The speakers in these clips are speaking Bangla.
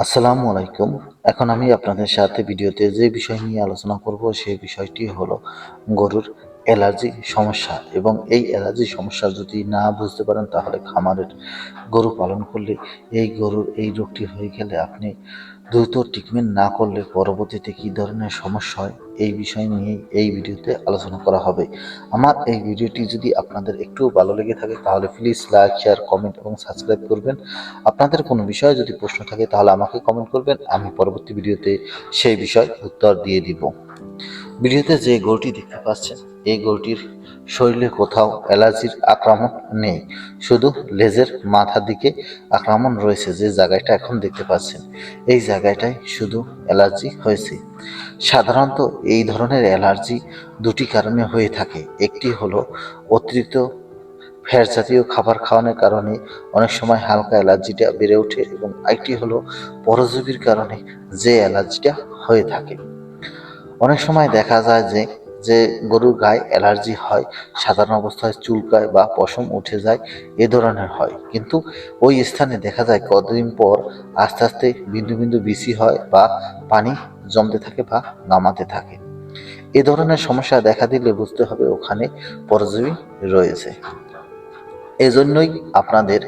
আসসালামু আলাইকুম। এখন আমি আপনাদের সাথে ভিডিওতে যে বিষয় নিয়ে আলোচনা করব সেই বিষয়টি হলো গরুর অ্যালার্জি সমস্যা এবং এই অ্যালার্জি সমস্যা যদি না বুঝতে পারেন, তাহলে খামারের গরু পালন করলে এই গরুর, এই রোগটি হয়ে গেলে আপনি দ্রুত ট্রিটমেন্ট না করলে পরবর্তীতে কী ধরনের সমস্যা হয়, এই বিষয় নিয়ে এই ভিডিওতে আলোচনা করা হবে। আমার এই ভিডিওটি যদি আপনাদের একটু ভালো লেগে থাকে, তাহলে প্লিজ লাইক শেয়ার কমেন্ট এবং সাবস্ক্রাইব করবেন। আপনাদের কোনো বিষয়ে যদি প্রশ্ন থাকে, তাহলে আমাকে কমেন্ট করবেন, আমি পরবর্তী ভিডিওতে সেই বিষয় উত্তর দিয়ে দিব। ভিডিওতে যে গরুটি দেখতে পাচ্ছেন, এই গরুটির শরীরে কোথাও অ্যালার্জির আক্রমণ নেই। শুধু লেজের মাথার দিকে আক্রমণ রয়েছে যে জায়গাটা এখন দেখতে পাচ্ছেন। এই জায়গাটায় শুধু অ্যালার্জি হয়েছে। সাধারণত এই ধরনের অ্যালার্জি দুটি কারণে হয়ে থাকে। একটি হলো অতিরিক্ত ফ্যাট জাতীয় খাবার খাওয়ানোর কারণে অনেক সময় হালকা অ্যালার্জিটা বেড়ে ওঠে এবং আরেকটি হলো পরজীবীর কারণে যে অ্যালার্জিটা হয়ে থাকে। অনেক সময় দেখা যায় যে যে গরুর গায়ে অ্যালার্জি হয়, সাধারণ অবস্থায় চুলকায় বা পশম উঠে যায়, এ ধরনের হয়। কিন্তু ওই স্থানে দেখা যায় কতদিন পর আস্তে আস্তে বিন্দু বিন্দু বিসি হয় বা পানি জমতে থাকে বা নামাতে থাকে। এ ধরনের সমস্যা দেখা দিলে বুঝতে হবে ওখানে পরজীবী রয়েছে। এজন্যই আপনাদের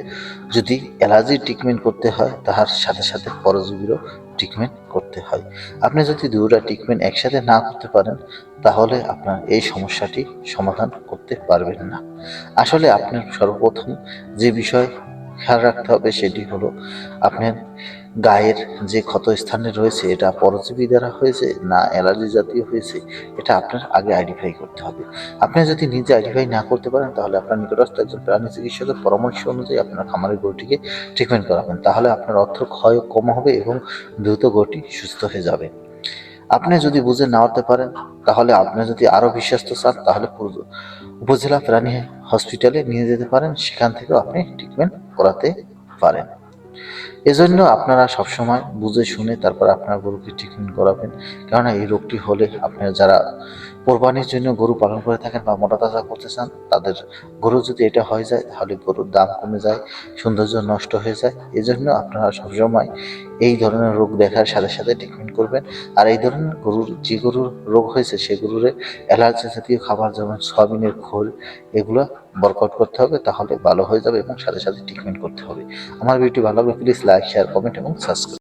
যদি অ্যালার্জির ট্রিটমেন্ট করতে হয়, তাহার সাথে সাথে পরজীবীরও ট্রিটমেন্ট করতে হয়। আপনি যদি দুটা ট্রিটমেন্ট একসাথে না করতে পারেন, তাহলে আপনার এই সমস্যাটি সমাধান করতে পারবেন না। আসলে আপনার সর্বপ্রথম যে বিষয় খেয়াল রাখতে হবে সেটি হলো আপনার গায়ের যে ক্ষত স্থানে রয়েছে, এটা পরজীবী দ্বারা হয়েছে না অ্যালার্জি জাতীয় হয়েছে, এটা আপনার আগে আইডেন্টিফাই করতে হবে। আপনি যদি নিজে আইডেন্টিফাই না করতে পারেন, তাহলে আপনার নিকটস্থ একজন প্রাণী চিকিৎসকের পরামর্শ অনুযায়ী আপনার খামারের গরুটিকে ট্রিটমেন্ট করাবেন। তাহলে আপনার অর্থ ক্ষয় কম হবে এবং দ্রুত গরুটি সুস্থ হয়ে যাবে। আপনি যদি বুঝে না উঠতে পারেন, তাহলে আপনি যদি আরও বিশ্বস্ত চান, তাহলে উপজেলা প্রাণী হসপিটালে নিয়ে যেতে পারেন। সেখান থেকেও আপনি ট্রিটমেন্ট করাতে পারেন। এজন্য আপনারা সবসময় বুঝে শুনে তারপর আপনার গরুকে ট্রিটমেন্ট করাবেন। কেননা এই রোগটি হলে আপনারা যারা কোরবানির জন্য গরু পালন করে থাকেন বা মোটা তাজা করতে চান, তাদের গরু যদি এটা হয়ে যায়, তাহলে গরুর দাম কমে যায়, সৌন্দর্য নষ্ট হয়ে যায়। এজন্য আপনারা সবসময় এই ধরনের রোগ দেখার সাথে সাথে ট্রিটমেন্ট করবেন। আর এই ধরনের গরুর, যে গরুর রোগ হয়েছে, সে গরুরে অ্যালার্জি জাতীয় খাবার যেমন সয়াবিনের খোল, এগুলো বরকট করতে হবে, তাহলে ভালো হয়ে যাবে এবং সাথে সাথে ট্রিটমেন্ট করতে হবে। আমার ভিডিওটি ভালো লাগলে প্লিজ লাইক শেয়ার কমেন্ট এবং সাবস্ক্রাইব